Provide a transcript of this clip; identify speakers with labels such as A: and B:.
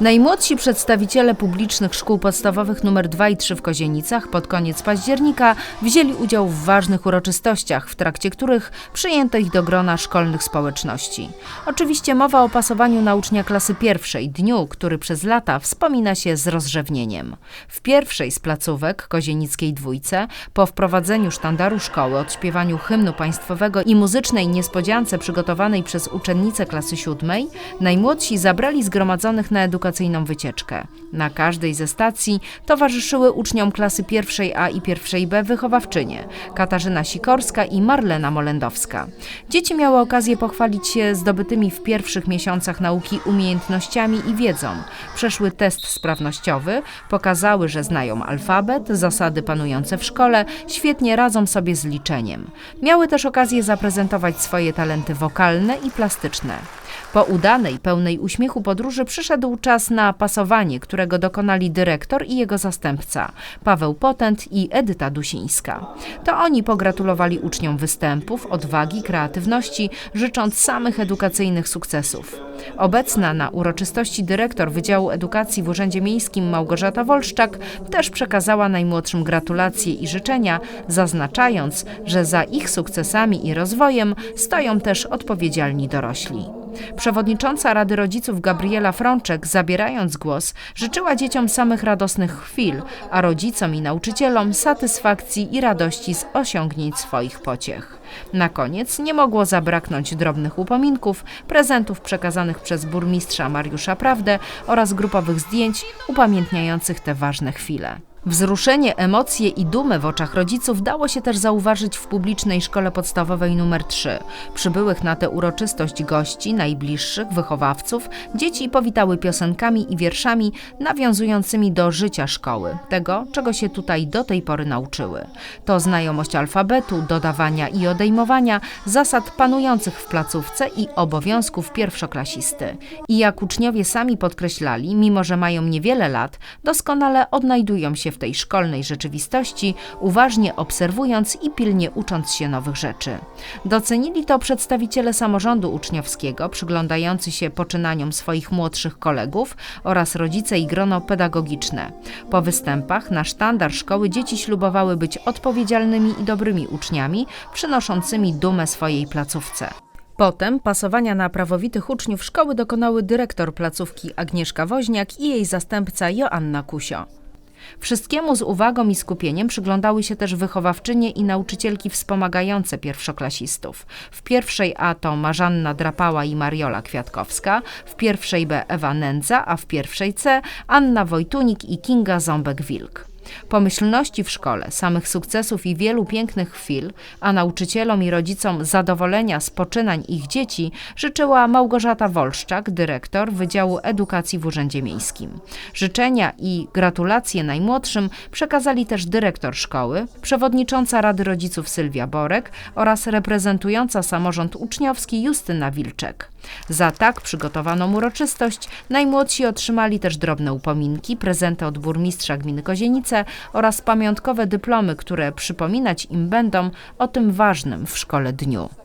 A: Najmłodsi przedstawiciele publicznych szkół podstawowych nr 2 i 3 w Kozienicach pod koniec października wzięli udział w ważnych uroczystościach, w trakcie których przyjęto ich do grona szkolnych społeczności. Oczywiście mowa o pasowaniu na ucznia klasy pierwszej, dniu, który przez lata wspomina się z rozrzewnieniem. W pierwszej z placówek, Kozienickiej Dwójce, po wprowadzeniu sztandaru szkoły, odśpiewaniu hymnu państwowego i muzycznej niespodziance przygotowanej przez uczennice klasy siódmej, najmłodsi zabrali zgromadzonych na edukacyjną wycieczkę. Na każdej ze stacji towarzyszyły uczniom klasy pierwszej A i pierwszej B wychowawczynie Katarzyna Sikorska i Marlena Molendowska. Dzieci miały okazję pochwalić się zdobytymi w pierwszych miesiącach nauki umiejętnościami i wiedzą. Przeszły test sprawnościowy, pokazały, że znają alfabet, zasady panujące w szkole, świetnie radzą sobie z liczeniem. Miały też okazję zaprezentować swoje talenty wokalne i plastyczne. Po udanej, pełnej uśmiechu podróży przyszedł czas na pasowanie, którego dokonali dyrektor i jego zastępca, Paweł Potent i Edyta Dusińska. To oni pogratulowali uczniom występów, odwagi, kreatywności, życząc samych edukacyjnych sukcesów. Obecna na uroczystości dyrektor Wydziału Edukacji w Urzędzie Miejskim Małgorzata Wolszczak też przekazała najmłodszym gratulacje i życzenia, zaznaczając, że za ich sukcesami i rozwojem stoją też odpowiedzialni dorośli. Przewodnicząca Rady Rodziców Gabriela Frączek, zabierając głos, życzyła dzieciom samych radosnych chwil, a rodzicom i nauczycielom satysfakcji i radości z osiągnięć swoich pociech. Na koniec nie mogło zabraknąć drobnych upominków, prezentów przekazanych przez burmistrza Mariusza Prawdę oraz grupowych zdjęć upamiętniających te ważne chwile. Wzruszenie, emocje i dumę w oczach rodziców dało się też zauważyć w publicznej szkole podstawowej nr 3. Przybyłych na tę uroczystość gości, najbliższych, wychowawców, dzieci powitały piosenkami i wierszami nawiązującymi do życia szkoły, tego, czego się tutaj do tej pory nauczyły. To znajomość alfabetu, dodawania i odejmowania, zasad panujących w placówce i obowiązków pierwszoklasisty. I jak uczniowie sami podkreślali, mimo że mają niewiele lat, doskonale odnajdują się w tej szkolnej rzeczywistości, uważnie obserwując i pilnie ucząc się nowych rzeczy. Docenili to przedstawiciele samorządu uczniowskiego, przyglądający się poczynaniom swoich młodszych kolegów oraz rodzice i grono pedagogiczne. Po występach na sztandar szkoły dzieci ślubowały być odpowiedzialnymi i dobrymi uczniami, przynoszącymi dumę swojej placówce. Potem pasowania na prawowitych uczniów szkoły dokonały dyrektor placówki Agnieszka Woźniak i jej zastępca Joanna Kusio. Wszystkiemu z uwagą i skupieniem przyglądały się też wychowawczynie i nauczycielki wspomagające pierwszoklasistów. W pierwszej A to Marzanna Drapała i Mariola Kwiatkowska, w pierwszej B Ewa Nędza, a w pierwszej C Anna Wojtunik i Kinga Ząbek-Wilk. Pomyślności w szkole, samych sukcesów i wielu pięknych chwil, a nauczycielom i rodzicom zadowolenia z poczynań ich dzieci życzyła Małgorzata Wolszczak, dyrektor Wydziału Edukacji w Urzędzie Miejskim. Życzenia i gratulacje najmłodszym przekazali też dyrektor szkoły, przewodnicząca Rady Rodziców Sylwia Borek oraz reprezentująca samorząd uczniowski Justyna Wilczek. Za tak przygotowaną uroczystość najmłodsi otrzymali też drobne upominki, prezenty od burmistrza gminy Kozienice oraz pamiątkowe dyplomy, które przypominać im będą o tym ważnym w szkole dniu.